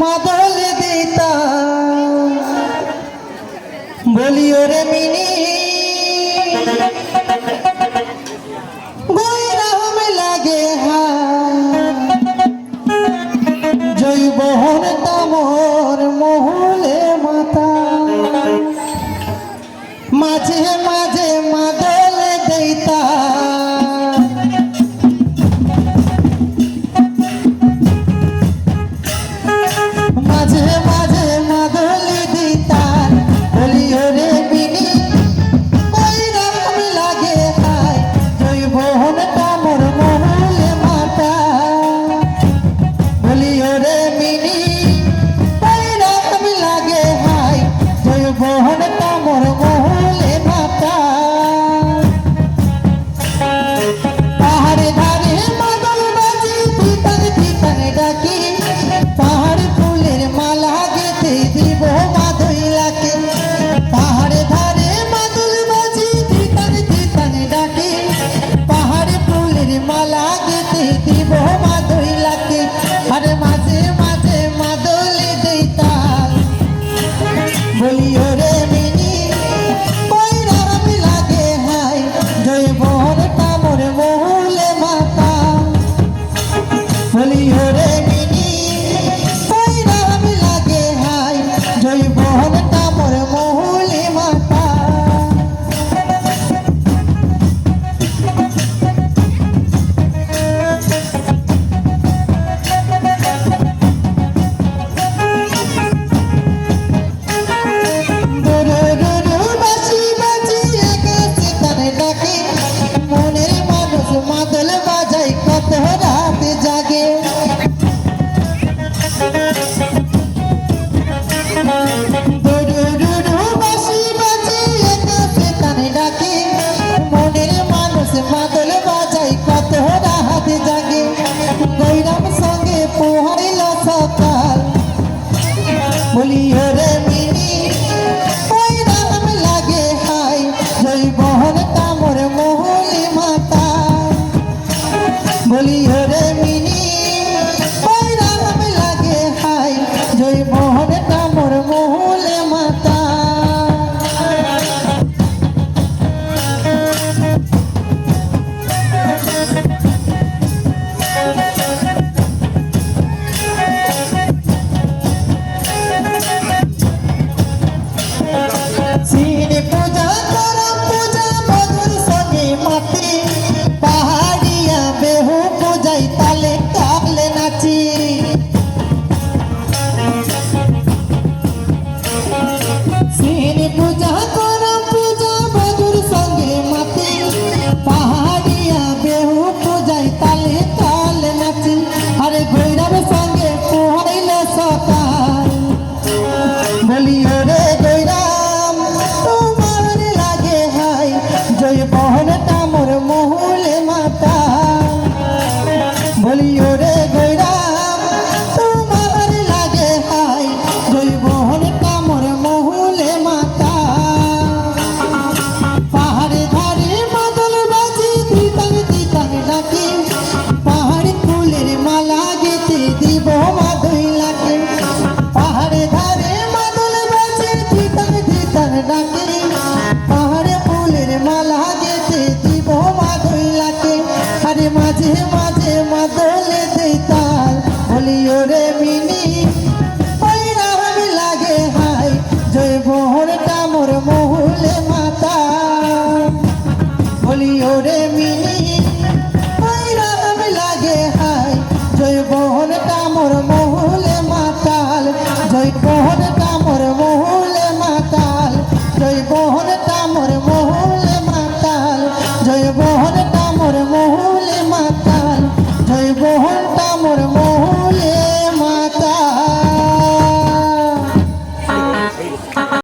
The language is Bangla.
মাদল দিতা। বলিও রে মিনি Holy ওরে মিন পায়রা লাগে হাই জয় বহন তামর মহুলে মাতাল। জয় বহন তামর মহুলে মাতাল। জয় বহন